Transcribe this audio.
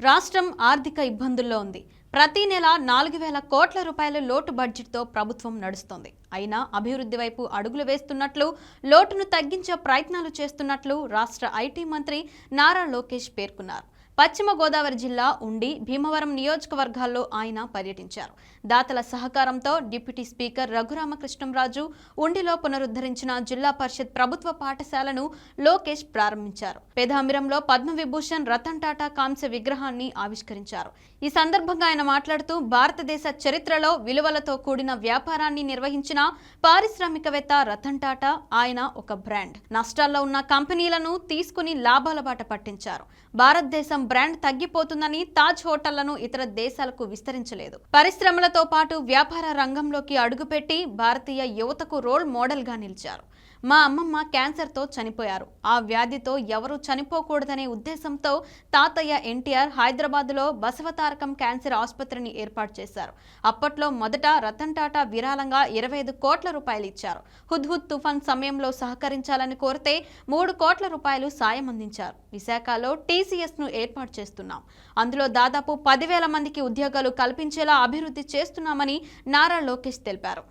రాష్ట్రం ఆర్థిక ఇబ్బందుల్లో ఉంది. ప్రతి నెల నాలుగు వేల కోట్ల రూపాయల లోటు బడ్జెట్తో ప్రభుత్వం నడుస్తోంది. అయినా అభివృద్ధి వైపు అడుగులు వేస్తున్నట్లు లోటును తగ్గించే ప్రయత్నాలు చేస్తున్నట్లు రాష్ట్ర ఐటీ మంత్రి నారా లోకేష్ పేర్కొన్నారు. పశ్చిమ గోదావరి జిల్లా ఉండి భీమవరం నియోజకవర్గాల్లో ఆయన పర్యటించారు. దాతల సహకారంతో డిప్యూటీ స్పీకర్ రఘురామకృష్ణంరాజు ఉండిలో పునరుద్ధరించిన జిల్లా పరిషత్ ప్రభుత్వ పాఠశాలను లోకేష్ ప్రారంభించారు. పేదామిరంలో పద్మవిభూషణ్ రతన్ టాటా కాంస్య విగ్రహాన్ని ఆవిష్కరించారు. ఈ సందర్భంగా ఆయన మాట్లాడుతూ భారతదేశ చరిత్రలో విలువలతో కూడిన వ్యాపారాన్ని నిర్వహించిన పారిశ్రామికవేత్త రతన్ టాటా ఆయన ఒక బ్రాండ్. నష్టాల్లో ఉన్న కంపెనీలను తీసుకుని లాభాల బాట పట్టించారు. భారతదేశం బ్రాండ్ తగ్గిపోతుందని తాజ్ హోటళ్ళను ఇతర దేశాలకు విస్తరించలేదు. పరిశ్రమలతో పాటు వ్యాపార రంగంలోకి అడుగుపెట్టి భారతీయ యువతకు రోల్ మోడల్గా నిలిచారు. మా అమ్మమ్మ క్యాన్సర్తో చనిపోయారు. ఆ వ్యాధితో ఎవరూ చనిపోకూడదనే ఉద్దేశంతో తాతయ్య ఎన్టీఆర్ హైదరాబాద్లో బసవతారకం క్యాన్సర్ ఆసుపత్రిని ఏర్పాటు చేశారు. అప్పట్లో మొదట రతన్ టాటా విరాళంగా ఇరవై ఐదు కోట్ల రూపాయలు ఇచ్చారు. హుద్హుద్ తుఫాన్ సమయంలో సహకరించాలని కోరితే మూడు కోట్ల రూపాయలు సాయం అందించారు. విశాఖలో టీసీఎస్ను ఏర్పాటు ఏర్పాటు చేస్తున్నాం. అందులో దాదాపు పదివేల మందికి ఉద్యోగాలు కల్పించేలా అభివృద్ధి చేస్తున్నామని నారా లోకేష్ తెలిపారు.